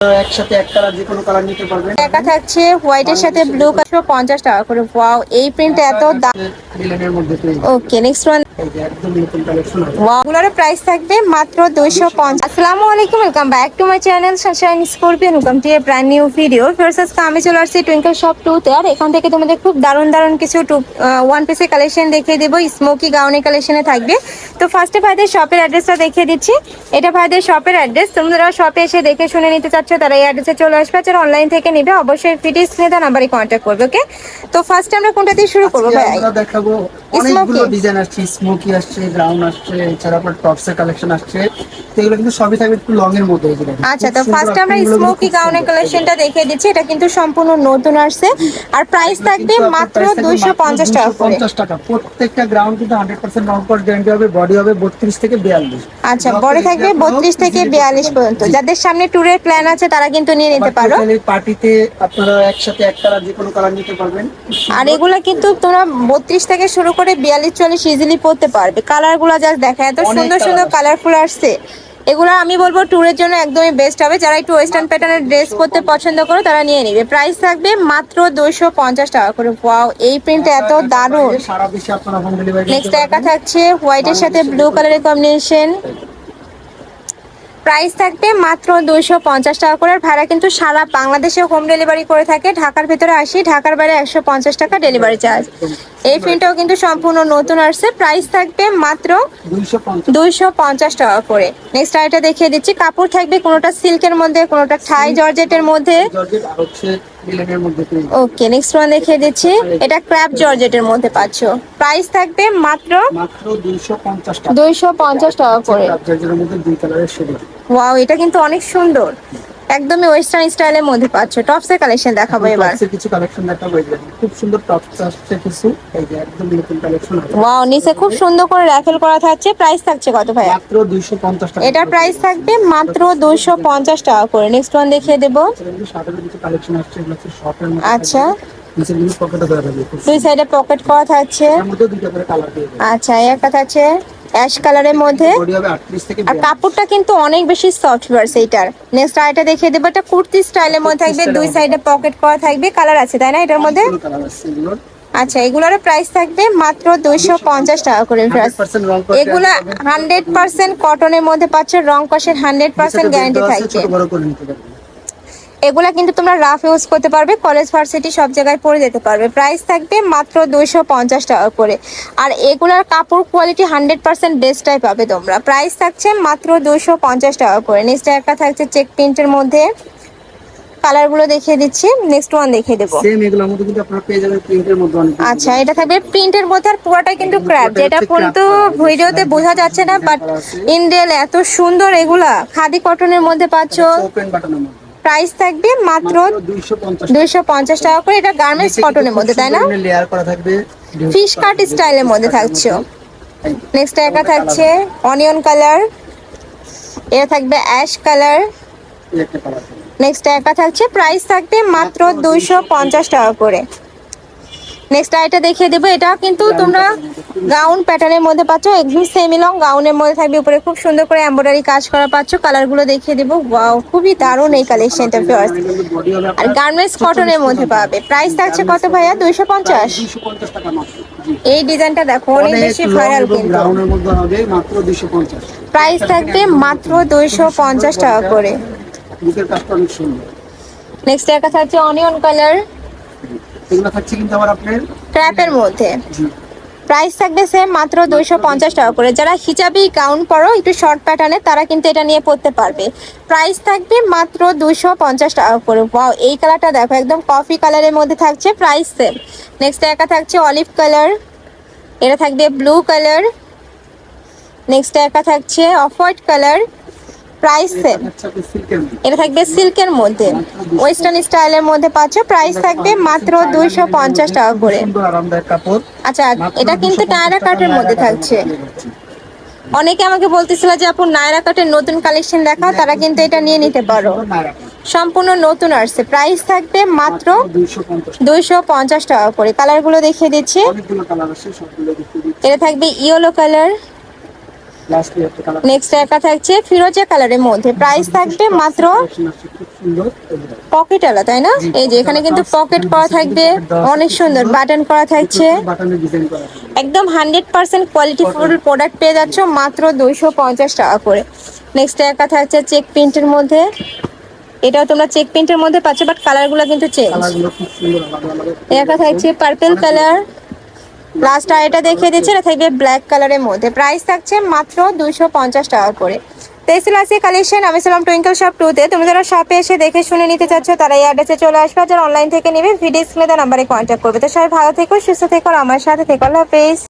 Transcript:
একসাথে এক কালার যে কোনো কালার নিতে পারবেন। একা থাকছে হোয়াইটের সাথে ব্লু কালার পঞ্চাশ টাকা করে। ওয়াও এই প্রিন্টটা এত দাম মধ্যে ওকে নেক্সট ওয়ান ওয়াগুলোর প্রাইস থাকবে মাত্র দুইশো পঞ্চাশ। আসসালামু আলাইকুম welcome back to my channel Sunshine Scorpion welcome to a brand new video first আমি চলে আসছি টুইঙ্কেল শপ টুতে আর এখান থেকে তোমাদের খুব দারুণ দারুণ কিছু টু ওয়ান পিসের কালেকশন দেখিয়ে দেবো। স্মোকি গাউনের কালেকশনে থাকবে। তো ফার্স্টে ভাইদের শপের অ্যাড্রেসটা দেখিয়ে দিচ্ছি। এটা ভাইদের শপের অ্যাড্রেস তোমরা শপে এসে দেখে শুনে নিতে চাচ্ছ তারা এই অ্যাড্রেসে চলে আসবে। আর অনলাইন থেকে নিবে অবশ্যই ফিটি স্ক্রিনে তার নাম্বারে কন্ট্যাক্ট করবে ওকে তো ফার্স্ট আমরা কোনটা দিয়ে শুরু করব ভাই? দেখাবো অনেকগুলো ডিজাইন আসছে স্মোকি আসছে আসছে এছাড়া আপনার টপস এর কালেকশন আসছে। এগুলো কিন্তু সবই থাকবে একটু লং এর মধ্যে আচ্ছা তো ফার্স্ট আমরা স্মোকি গাউনের কালেকশনটা দেখিয়ে দিচ্ছি এটা কিন্তু সম্পূর্ণ নতুন আসছে। আর প্রাইস থাকবে মাত্র price থাকবে দুইশো মাত্র পঞ্চাশ টাকা করে। 250 টাকা। প্রত্যেকটা গ্রাউন্ড কিন্তু হান্ড্রেড পার্সেন্ট রং কর গ্যারান্টি হবে বডি হবে বত্রিশ থেকে বিয়াল্লিশ। আচ্ছা বড় থাকবে বত্রিশ থেকে বিয়াল্লিশ পর্যন্ত। যাদের সামনে ট্যুরের প্ল্যান আছে তারা কিন্তু নিয়ে নিতে পারো। পার্টিতে আপনারা একসাথে এক কালার যে কোনো কালার নিতে পারবেন। আর এগুলো কিন্তু তোমরা বত্রিশ থেকে শুরু করে বিয়াল্লিশ চল্লিশ ইজিলি পড়তে পারবে। কালারগুলো জাস্ট দেখা এত সুন্দর সুন্দর কালারফুল আসছে। এগুলো আমি বলব ট্যুরের জন্য একদমই বেস্ট হবে। যারা একটু ওয়েস্টার্ন প্যাটার্নের ড্রেস পরতে পছন্দ করো তারা নিয়ে নিবে। প্রাইস থাকবে মাত্র দুইশো পঞ্চাশ টাকা করে। ওয়াও এই প্রিন্টটা এত দারুণ। নেক্সট একা থাকছে হোয়াইটের সাথে ব্লু কালারের কম্বিনেশন প্রাইস থাকবে মাত্র দুইশো পঞ্চাশ টাকা করে। ভাড়া কিন্তু সারা বাংলাদেশে হোম ডেলিভারি করে থাকে। ঢাকার ভিতরে আসি ঢাকার বাইরে একশো পঞ্চাশ টাকা ডেলিভারি চার্জ এই প্রিন্টটাও কিন্তু সম্পূর্ণ নতুন আসছে। প্রাইস থাকবে মাত্র দুইশো পঞ্চাশ টাকা করে। নেক্সট আরেকটা দেখিয়ে দিচ্ছি। কাপড় থাকবে কোনোটা সিল্কের মধ্যে কোনোটা থাই জর্জেটের মধ্যে? জর্জেট আর মধ্যে ওকে নেক্সট ওয়ান দেখিয়ে দিচ্ছি। এটা ক্র্যাপ জর্জেটের মধ্যে পাচ্ছ। প্রাইস থাকবে মাত্র দুইশো পঞ্চাশ টাকা। টাকা করে। ওয়াও এটা কিন্তু অনেক সুন্দর। একদমই ওয়েস্টার্ন স্টাইলের মধ্যে পাচ্ছ। টপসের কালেকশন দেখাবো এবার। টপসের কিছু কালেকশন দেখাবো যে খুব সুন্দর টপস আসছে কিছু। এই যে একদম নতুন কালেকশন আছে। ওয়াও নিচে খুব সুন্দর করে র্যাফেল করা থাকছে। প্রাইস থাকছে কত ভাই মাত্র দুইশো পঞ্চাশ টাকা। এটার প্রাইস থাকবে মাত্র দুইশো পঞ্চাশ টাকা করে। নেক্সট ওয়ান দেখিয়ে দেবো। কালেকশন আসছে এগুলো হচ্ছে শর্টের মধ্যে। আচ্ছা। দুই সাইডে পকেট করা থাকছে। এর আচ্ছা এই একটা থাকছে। অ্যাশ কালারের মধ্যে। আর কাপড়টা কিন্তু অনেক বেশি সফট ভার্স এইটার। নেক্সট আইটা দেখিয়ে দেবো এটা কুর্তি স্টাইলের মধ্যে থাকবে দুই সাইডে পকেট করা থাকবে কালার আছে তাই না? এটার মধ্যে? আচ্ছা এগুলোর প্রাইস থাকবে মাত্র দুইশো পঞ্চাশ টাকা করে এগুলো হান্ড্রেড পার্সেন্ট কটনের মধ্যে পাচ্ছ রং কষের হান্ড্রেড পার্সেন্ট গ্যারান্টি থাকবে ছোট বড় করে নিতে পারবেন এগুলা কিন্তু তোমরা রাফ ইউজ করতে পারবে কলেজ ভার্সিটি সব জায়গায় পরে যেতে পারবে। প্রাইস থাকবে মাত্র দুইশো পঞ্চাশ টাকা করে। আর এগুলার কাপড় কোয়ালিটি হান্ড্রেড পার্সেন্ট বেস্টটাই পাবে তোমরা। প্রাইস থাকছে মাত্র দুইশো পঞ্চাশ টাকা করে। নেক্সট একটা থাকছে চেক প্রিন্টের মধ্যে। কালারগুলো দেখিয়ে দিচ্ছি। নেক্সট ওয়ান দেখিয়ে দেবো। সেম এগুলোর মধ্যে কিন্তু আপনারা পেয়ে যাবেন প্রিন্টের মধ্যে অনেক আচ্ছা এটা থাকবে প্রিন্টের মধ্যে আর পুরোটাই কিন্তু ক্র্যাপ যেটা কিন্তু ভিডিওতে বোঝা যাচ্ছে না বাট ইন্ডিয়াল এত সুন্দর এগুলা। খাদি কটনের মধ্যে পাচ্ছ। ওপেন বাটনের মধ্যে। প্রাইস থাকবে মাত্র দুইশো পঞ্চাশ দুইশো পঞ্চাশ টাকা করে। এটা গার্মেন্টস কটনের মধ্যে তাই না? লেয়ার করা থাকবে। ফিশ কাট স্টাইলের মধ্যে থাকছে। নেক্সট একা থাকছে অনিয়ন কালার এটা থাকবে অ্যাশ কালার নেক্সট একা থাকছে প্রাইস থাকবে মাত্র দুইশো পঞ্চাশ টাকা করে। নেক্সট আইটা দেখিয়ে দেবো। এটা কিন্তু তোমরা গাউন প্যাটার্নের মধ্যে পাচ্ছ। একদম সেমি লং গাউনের মধ্যে থাকবে। উপরে খুব সুন্দর করে এমব্রয়ডারি কাজ করা পাচ্ছ। কালারগুলো দেখিয়ে দেবো। ওয়াও খুবই দারুণ এই কালেকশনটা ফিওর্স আর গার্মেন্টস কটনের মধ্যে পাবে। প্রাইস থাকছে কত ভাইয়া? দুইশো পঞ্চাশ। এই ডিজাইনটা দেখো অনেক বেশি ভাইরাল কিন্তু। প্রাইস থাকবে মাত্র দুইশো পঞ্চাশ টাকা করে। নেক্সট একটা থাকছে অনিয়ন কালার এগুলো থাকছে কিন্তু আবার আপনার? ট্র্যাপের মধ্যে। প্রাইস থাকবে সেম মাত্র দুইশো পঞ্চাশ টাকা করে। যারা হিজাবি গাউন পরো একটু শর্ট প্যাটার্নে তারা কিন্তু এটা নিয়ে পরতে পারবে। প্রাইস থাকবে মাত্র দুইশো পঞ্চাশ টাকা করে। ওয়াও এই কালারটা দেখো একদম কফি কালারের মধ্যে থাকছে প্রাইস সেম নেক্সট একা থাকছে অলিভ কালার এটা থাকবে ব্লু কালার নেক্সট একা থাকছে off white colour price same এটা থাকবে সিল্কের মধ্যে। ওয়েস্টার্ন স্টাইলের মধ্যে পাচ্ছ প্রাইস থাকবে মাত্র দুইশো পঞ্চাশ টাকা করে। আচ্ছা এটা কিন্তু 250 টায়রা কাটের মধ্যে থাকছে। অনেকে আমাকে বলতেছিল যে আপু নায়রা কাটের নতুন কালেকশন দেখাও তারা কিন্তু এটা নিয়ে নিতে পারো। সম্পূর্ণ নতুন আসছে। প্রাইস থাকবে মাত্র দুইশো পঞ্চাশ টাকা। করে। কালারগুলো দেখিয়ে দিচ্ছি। এটা থাকবে ইয়েলো কালার নেক্সট একা থাকছে ফিরোজা কালারের মধ্যে। প্রাইস থাকবে মাত্র। পকেট আলা তাই না? এই যে এখানে কিন্তু পকেট করা থাকবে অনেক সুন্দর বাটন করা থাকছে। একদম hundred percent quality full product পেয়ে যাচ্ছ মাত্র দুইশো পঞ্চাশ টাকা করে। নেক্সট একা থাকছে চেক প্রিন্টের মধ্যে। এটাও তোমরা চেক প্রিন্টের মধ্যে পাচ্ছ বাট কালারগুলো কিন্তু চেঞ্জ একা থাকছে পার্পল কালার লাস্ট আর এটা দেখিয়ে দিচ্ছে, এটা থাকবে ব্ল্যাক কালারের মধ্যে। প্রাইস থাকছে মাত্র দুশো পঞ্চাশ টাকা করে। তেসিলাসি কালেকশন আমি ছিলাম টুইঙ্কেল শপ টুতে তুমি যারা শপে এসে দেখে শুনে নিতে চাচ্ছ, তারা এই অ্যাড্রেসে চলে আসবে। যারা অনলাইন থেকে নেবে ভিডিও স্ক্রিনে নাম্বারে কন্ট্যাক্ট করবে। তো সবাই ভালো থেকো, সুস্থ থেকো আমার সাথে থেকো। আল্লাহ হাফেজ।